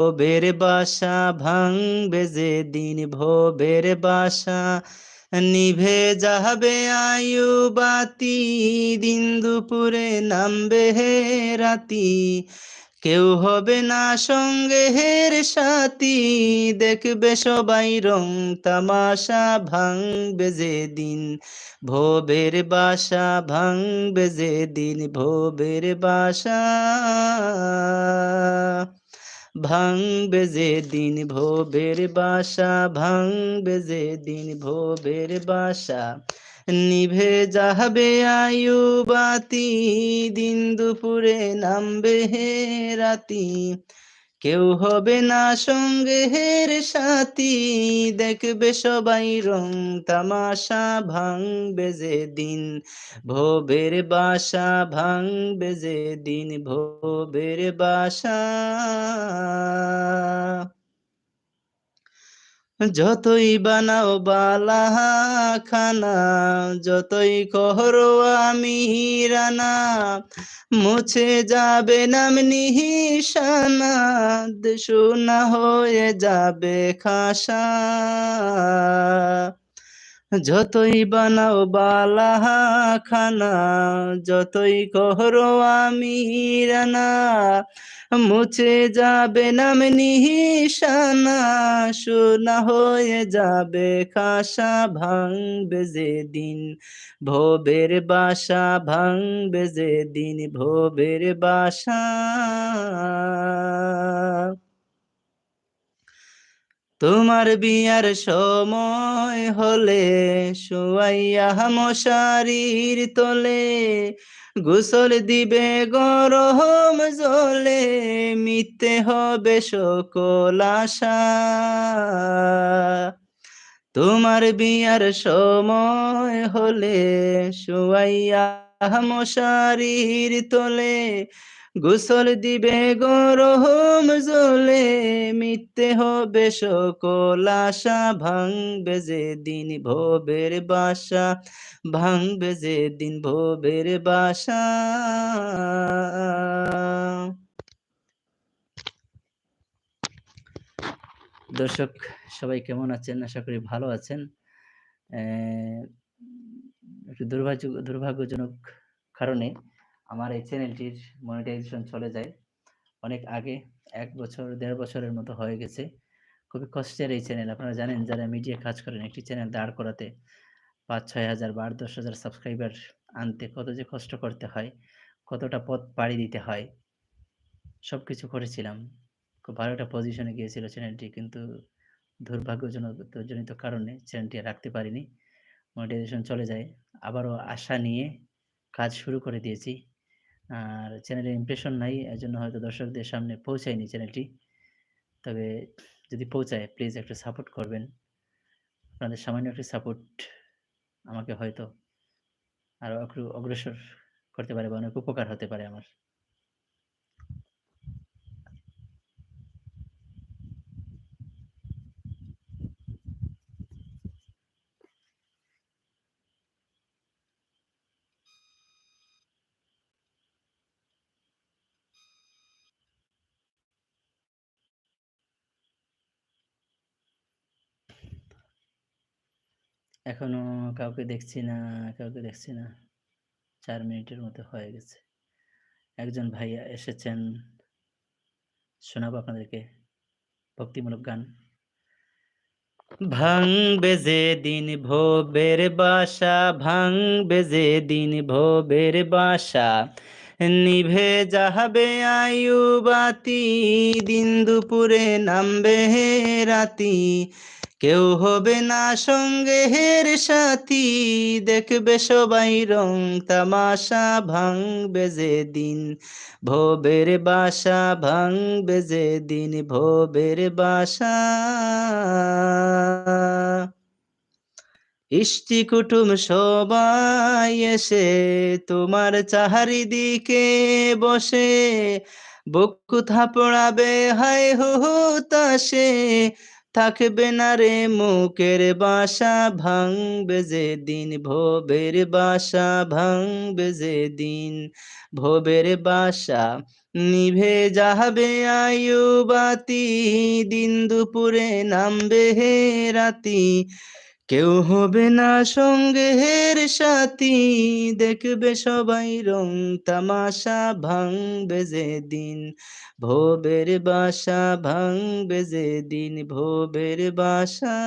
ভোবের বাসা ভাঙবে যে দিন ভোবের বাসা নিভে যাবে আয়ু বাতি। দিন দুপুরে নামবে হে রাতি, কেউ হবে না সঙ্গে হের সাথী। দেখবে সবাই রং তামাশা ভাঙবে যে দিন ভোবের বাসা ভাঙবে যে দিন ভোবের বাসা। ভাঙবে বেজে দিন ভোবের বাসা ভাং বেজে দিন ভোবের বাসা। নিভে যাবে আয়ু বাতি, দিন দুপুরে নামবে হে রাতি। কেউ হবে না সঙ্গে হের সাথী। দেখবে সবাই রং তামাশা ভাঙবে যে দিন ভোবের বাসা ভাঙবে যে দিন ভোবের বাসা। যতই বানাও বালা খানা, যতই কহরো আমি রানা, মুছে যাবে নাম নিহিসানা শোনা হয়ে যাবে খাসা। যতই বানাও বালা খানা, যতই কহরো আমি রানা, মুছে যাবে নাম নিহিসানা শোনা হয়ে যাবে খাসা ভাঙবে যেদিন। ভোবের বাসা ভাঙবে যেদিন ভোবের বাসা। তোমার বিয়ার সময় হলে শুয়াইয়া মশারির তোলে গোসল দিবে গরম জলে মিথ্যে হবে সকল তোমার বিয়ার সময় হলে শুয়াইয়া মশারির তোলে গোসল দিবে গরম জলে মিথ্যে হবে সকল আশা, ভাঙবে যে দিন ভোবের বাসা, ভাঙবে যে দিন ভোবের বাসা। দর্শক, সবাই কেমন আছেন? আশা করি ভালো আছেন। দুর্ভাগ্য, দুর্ভাগ্যজনক কারণে আমার এই চ্যানেলটির মনিটাইজেশন চলে যায়। অনেক আগে, এক বছর, দেড় বছরের মতো হয়ে গেছে। খুবই কষ্টের এই চ্যানেল আপনারা জানেন, যারা মিডিয়া কাজ করেন, একটি চ্যানেল দাঁড় করাতে পাঁচ ছয় হাজার বা আট দশ হাজার সাবস্ক্রাইবার আনতে কত যে কষ্ট করতে হয়, কতটা পথ পাড়ি দিতে হয় সব কিছু করেছিলাম। খুব ভালো একটা পজিশনে গিয়েছিল চ্যানেলটি কিন্তু দুর্ভাগ্যজনক জনিত কারণে চ্যানেলটি রাখতে পারিনি। মনিটাইজেশন চলে যায়। আবারও আশা নিয়ে কাজ শুরু করে দিয়েছি। আর চ্যানেলের ইমপ্রেশন নাই, এজন্য হয়তো দর্শকদের সামনে পৌঁছায়নি চ্যানেলটি তবে যদি পৌঁছায় প্লিজ একটা সাপোর্ট করবেন। আপনাদের সামান্য একটা সাপোর্ট আমাকে হয়তো আরও অগ্রসর করতে পারে বা অনেক উপকার হতে পারে আমার। এখনও কাউকে দেখছি না, কাউকে দেখছি না। চার মিনিটের মতো হয়ে গেছে। একজন ভাইয়া এসেছেন। শোনাবো আপনাদেরকে ভক্তিমূলক গান। ভাঙবে যে দিন ভোবের বাসা, ভাঙবে যে দিন ভোবের বাসা। নিভে যাবে আয়ু বাতি, দিন দুপুরে নামবে রাতি। কেউ হবে না সঙ্গে হের সাথী, দেখবে সবাই রং তামাশা ভাঙবে যে দিন ভোবের বাসা ভাঙবে যে দিন ভোবের বাসা। ইষ্টি কুটুম সবাই এসে তোমার চাহারিদিকে বসে, বকু থাপড়াবে, হায় হুতাসে থাকবে না রে মুখের বাসা, ভাঙবে যে দিন ভোবের বাসা, ভাঙবে যে দিন ভোবের বাসা। নিভে যাবে আয়ু বাতি, দিন দুপুরে নামবে হে রাতি। কেউ হবে না সঙ্গের সাথী, দেখবে সবাই রং তামাশা ভাঙবে যে দিন ভোবের বাসা ভাঙবে যে দিন ভোবের বাসা।